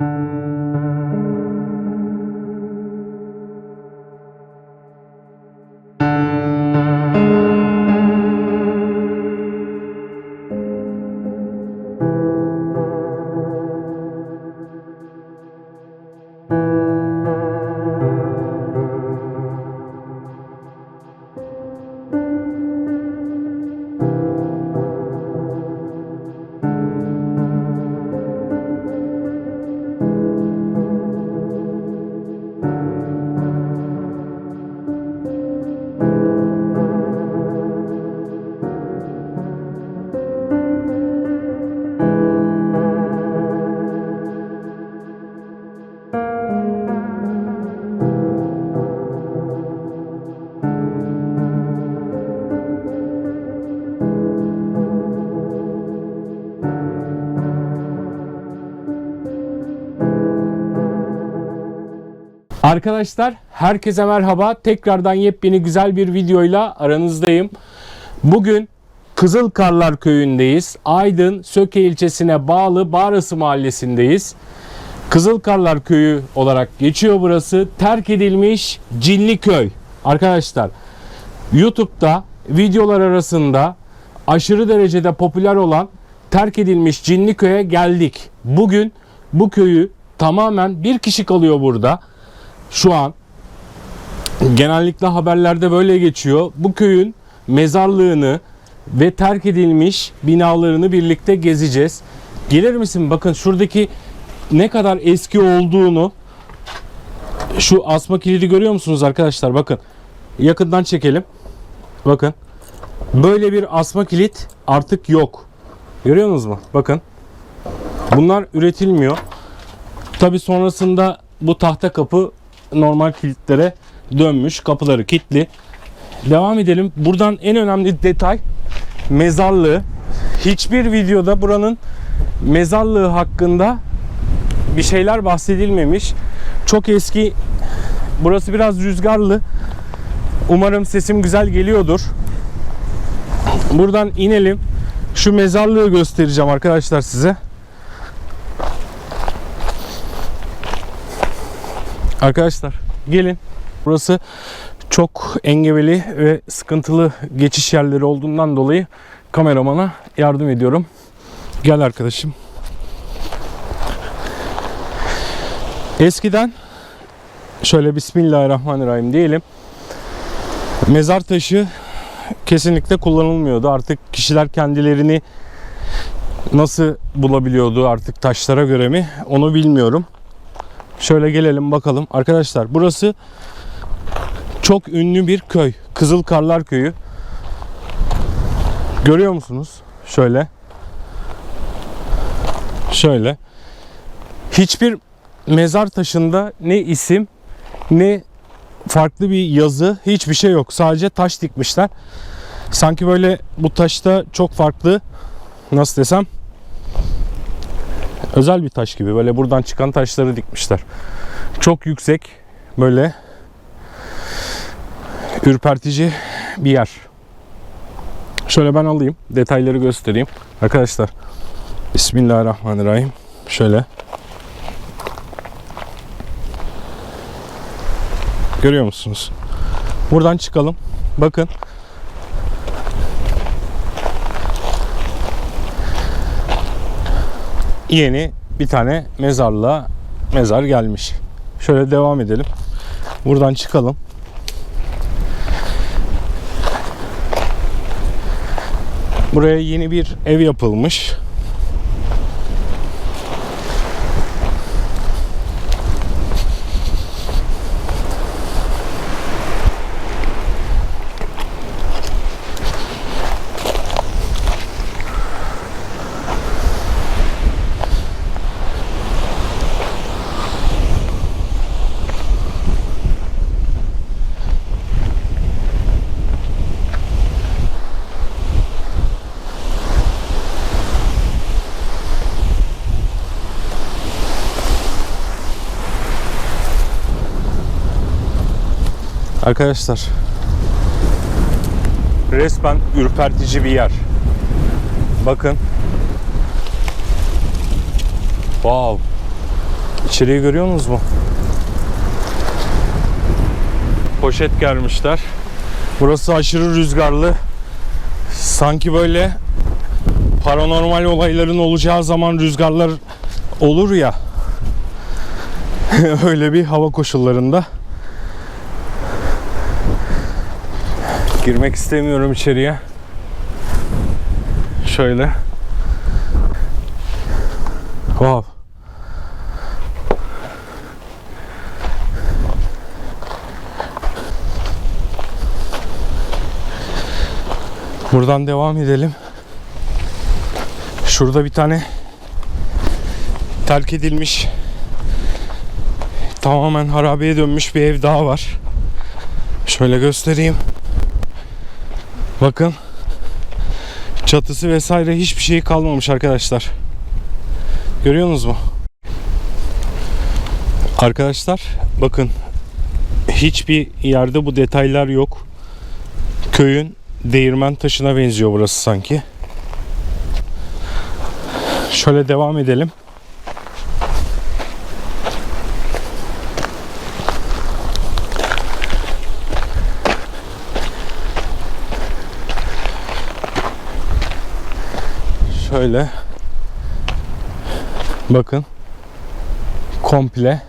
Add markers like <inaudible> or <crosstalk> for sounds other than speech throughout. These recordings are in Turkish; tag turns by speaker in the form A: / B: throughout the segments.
A: thank you. Arkadaşlar herkese merhaba. Tekrardan yepyeni güzel bir videoyla aranızdayım. Bugün Kızılkarlar köyündeyiz. Aydın Söke ilçesine bağlı Bağrası mahallesindeyiz. Kızılkarlar köyü olarak geçiyor burası. Terk edilmiş Cinli köy. Arkadaşlar YouTube'da videolar arasında aşırı derecede popüler olan terk edilmiş Cinli köye geldik. Bugün bu köyü tamamen bir kişi kalıyor burada şu an genellikle haberlerde böyle geçiyor. Bu köyün mezarlığını ve terk edilmiş binalarını birlikte gezeceğiz. Gelir misin? Bakın şuradaki ne kadar eski olduğunu şu asma kilidi görüyor musunuz arkadaşlar? Bakın yakından çekelim. Bakın. Böyle bir asma kilit artık yok. Görüyor musunuz mu? Bakın. Bunlar üretilmiyor. Tabi sonrasında bu tahta kapı normal kilitlere dönmüş. Kapıları kilitli. Devam edelim. Buradan en önemli detay mezarlığı. Hiçbir videoda buranın mezarlığı hakkında bir şeyler bahsedilmemiş. Çok eski. Burası biraz rüzgarlı. Umarım sesim güzel geliyordur. Buradan inelim. Şu mezarlığı göstereceğim arkadaşlar size. Arkadaşlar gelin. Burası çok engebeli ve sıkıntılı geçiş yerleri olduğundan dolayı kameramana yardım ediyorum. Gel arkadaşım. Eskiden şöyle Bismillahirrahmanirrahim diyelim. Mezar taşı kesinlikle kullanılmıyordu. Artık kişiler kendilerini nasıl bulabiliyordu artık taşlara göre mi onu bilmiyorum. Şöyle gelelim bakalım. Arkadaşlar burası çok ünlü bir köy. Kızılkarlar Köyü. Görüyor musunuz? Şöyle. Şöyle. Hiçbir mezar taşında ne isim ne farklı bir yazı hiçbir şey yok. Sadece taş dikmişler. Sanki böyle bu taşta çok farklı nasıl desem özel bir taş gibi böyle buradan çıkan taşları dikmişler. Çok yüksek böyle ürpertici bir yer. Şöyle ben alayım detayları göstereyim. Arkadaşlar Bismillahirrahmanirrahim. Şöyle Görüyor musunuz? Buradan çıkalım. Bakın. Yeni bir tane mezarlığa mezar gelmiş. Şöyle devam edelim. Buradan çıkalım. Buraya yeni bir ev yapılmış. Arkadaşlar resmen ürpertici bir yer. Bakın. Wow. İçeriği görüyor musunuz mu? Poşet germişler. Burası aşırı rüzgarlı. Sanki böyle paranormal olayların olacağı zaman rüzgarlar olur ya. <laughs> Öyle bir hava koşullarında. Girmek istemiyorum içeriye. Şöyle. Wow. Buradan devam edelim. Şurada bir tane terk edilmiş tamamen harabeye dönmüş bir ev daha var. Şöyle göstereyim. Bakın. Çatısı vesaire hiçbir şey kalmamış arkadaşlar. Görüyorsunuz mu? Arkadaşlar bakın hiçbir yerde bu detaylar yok. Köyün değirmen taşına benziyor burası sanki. Şöyle devam edelim. Şöyle bakın komple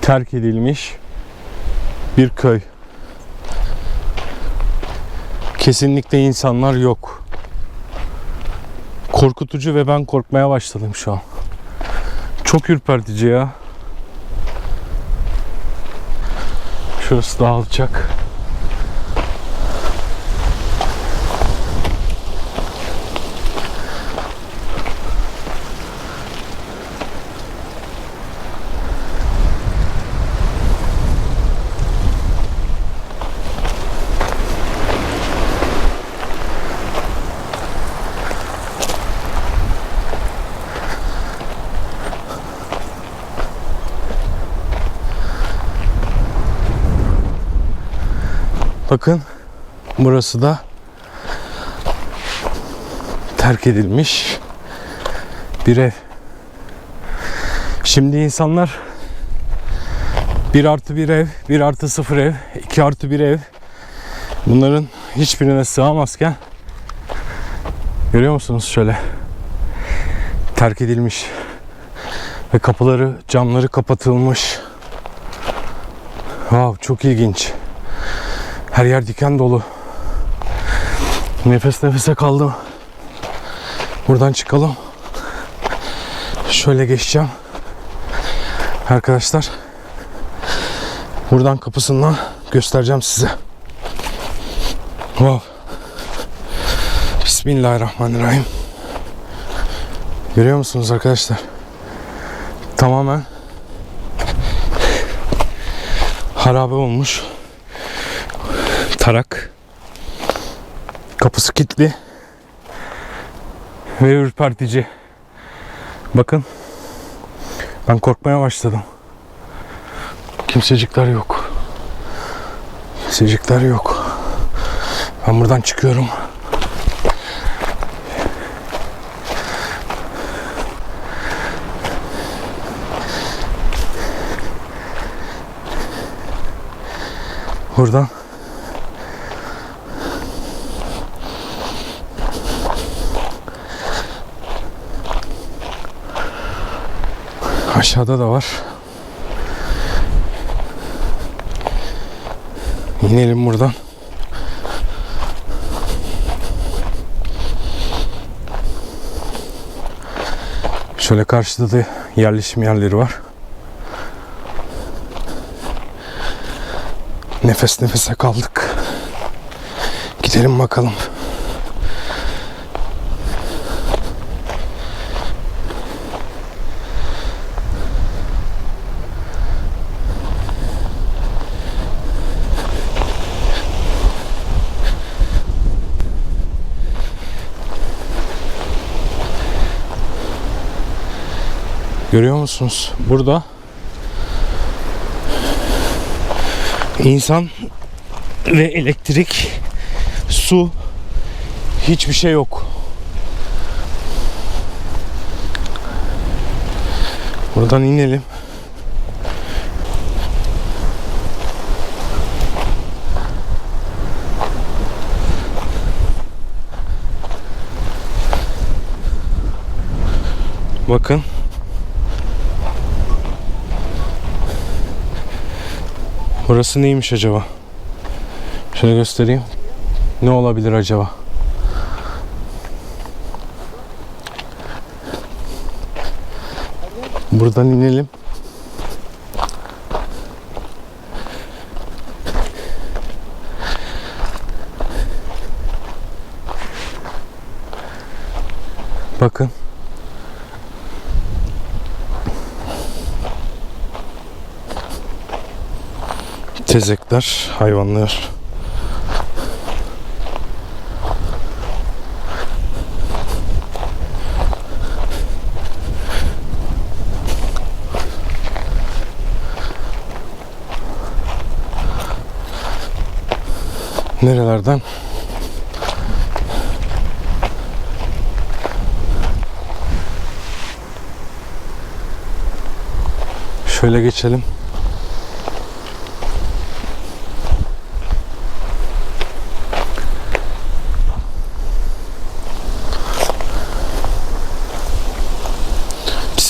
A: terk edilmiş bir köy. Kesinlikle insanlar yok. Korkutucu ve ben korkmaya başladım şu an. Çok ürpertici ya. Şurası da alçak. Bakın burası da terk edilmiş bir ev. Şimdi insanlar 1 artı bir ev, 1 artı sıfır ev, 2 artı bir ev bunların hiçbirine sığamazken görüyor musunuz şöyle terk edilmiş ve kapıları camları kapatılmış. Wow, çok ilginç. Her yer diken dolu. Nefes nefese kaldım. Buradan çıkalım. Şöyle geçeceğim. Arkadaşlar. Buradan kapısından göstereceğim size. Wow. Bismillahirrahmanirrahim. Görüyor musunuz arkadaşlar? Tamamen harabe olmuş tarak. Kapısı kilitli. Ve ürpertici. Bakın. Ben korkmaya başladım. Kimsecikler yok. Kimsecikler yok. Ben buradan çıkıyorum. Buradan Aşağıda da var. İnelim buradan. Şöyle karşıda da yerleşim yerleri var. Nefes nefese kaldık. Gidelim bakalım. Görüyor musunuz? Burada insan ve elektrik, su hiçbir şey yok. Buradan inelim. Bakın Burası neymiş acaba? Şöyle göstereyim. Ne olabilir acaba? Buradan inelim. Bakın. Tezekler, hayvanlar. Nerelerden? Şöyle geçelim.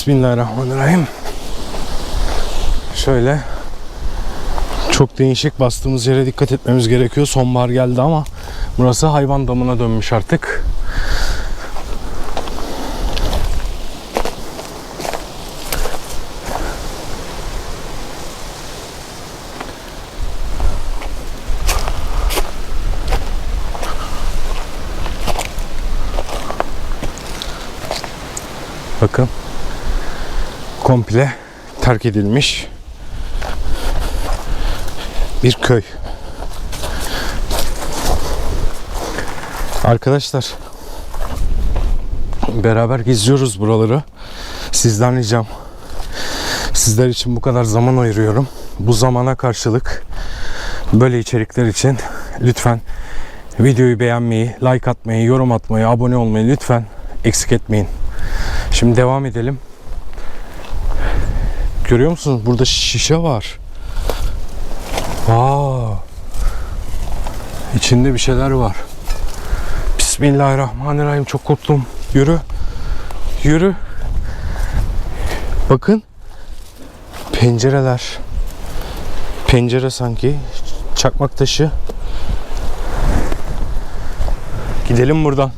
A: Bismillahirrahmanirrahim. Şöyle çok değişik bastığımız yere dikkat etmemiz gerekiyor. Sonbahar geldi ama burası hayvan damına dönmüş artık. Bakın komple terk edilmiş bir köy. Arkadaşlar beraber geziyoruz buraları. Sizden ricam sizler için bu kadar zaman ayırıyorum. Bu zamana karşılık böyle içerikler için lütfen videoyu beğenmeyi, like atmayı, yorum atmayı, abone olmayı lütfen eksik etmeyin. Şimdi devam edelim. Görüyor musunuz? Burada şişe var. Aa. İçinde bir şeyler var. Bismillahirrahmanirrahim. Çok korktum. Yürü. Yürü. Bakın. Pencereler. Pencere sanki. Çakmak taşı. Gidelim buradan.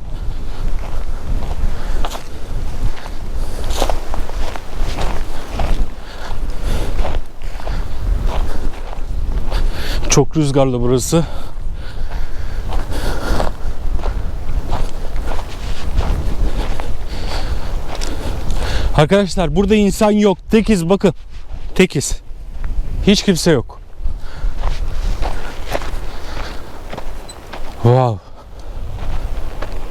A: Çok rüzgarlı burası. Arkadaşlar burada insan yok. Tekiz bakın. Tekiz. Hiç kimse yok. Wow.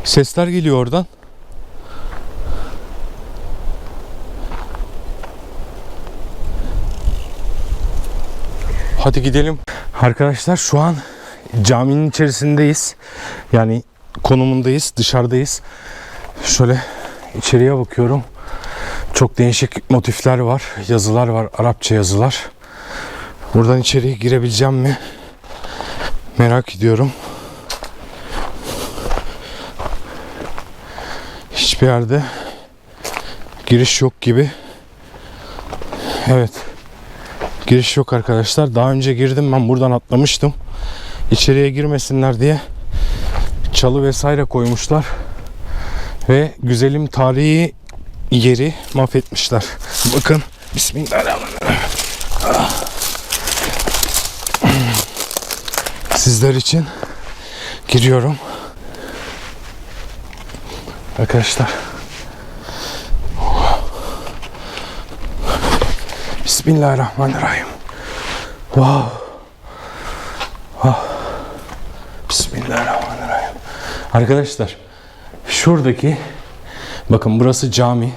A: Sesler geliyor oradan. Hadi gidelim. Arkadaşlar şu an caminin içerisindeyiz. Yani konumundayız, dışarıdayız. Şöyle içeriye bakıyorum. Çok değişik motifler var, yazılar var, Arapça yazılar. Buradan içeriye girebileceğim mi? Merak ediyorum. Hiçbir yerde giriş yok gibi. Evet. Giriş yok arkadaşlar. Daha önce girdim ben buradan atlamıştım. İçeriye girmesinler diye çalı vesaire koymuşlar. Ve güzelim tarihi yeri mahvetmişler. Bakın. Bismillahirrahmanirrahim. Ah. Sizler için giriyorum. Arkadaşlar. Bismillahirrahmanirrahim. Wow. Ah. Bismillahirrahmanirrahim. Arkadaşlar şuradaki bakın burası cami.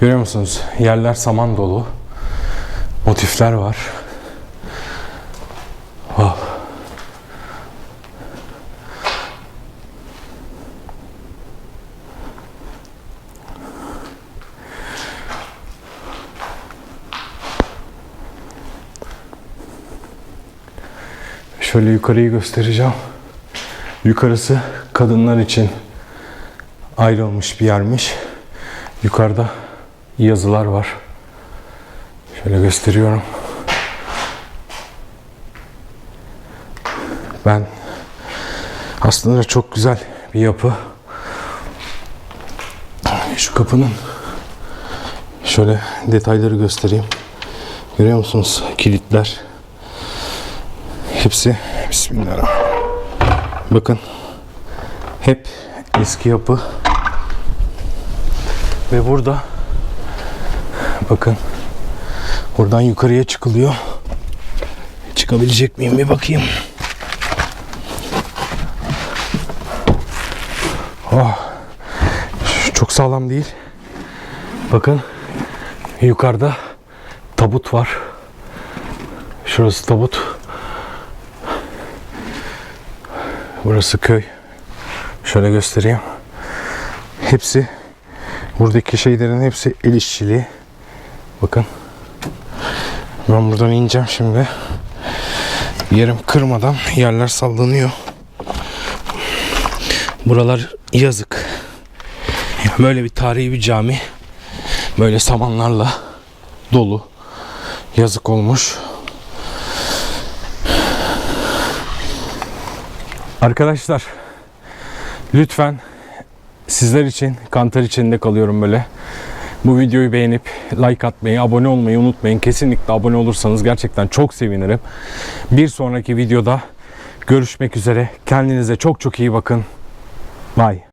A: Görüyor musunuz? Yerler saman dolu. Motifler var. Şöyle yukarıyı göstereceğim. Yukarısı kadınlar için ayrılmış bir yermiş. Yukarıda yazılar var. Şöyle gösteriyorum. Ben aslında çok güzel bir yapı. Şu kapının şöyle detayları göstereyim. Görüyor musunuz? Kilitler. Hepsi Bismillahirrahmanirrahim. Bakın. Hep eski yapı. Ve burada bakın buradan yukarıya çıkılıyor. Çıkabilecek miyim bir bakayım. Oh. Çok sağlam değil. Bakın yukarıda tabut var. Şurası tabut. Burası köy. Şöyle göstereyim. Hepsi buradaki şeylerin hepsi el işçiliği. Bakın. Ben buradan ineceğim şimdi. Yerim kırmadan yerler sallanıyor. Buralar yazık. Böyle bir tarihi bir cami. Böyle samanlarla dolu. Yazık olmuş. Arkadaşlar lütfen sizler için kantar içinde kalıyorum böyle. Bu videoyu beğenip like atmayı, abone olmayı unutmayın. Kesinlikle abone olursanız gerçekten çok sevinirim. Bir sonraki videoda görüşmek üzere. Kendinize çok çok iyi bakın. Bye.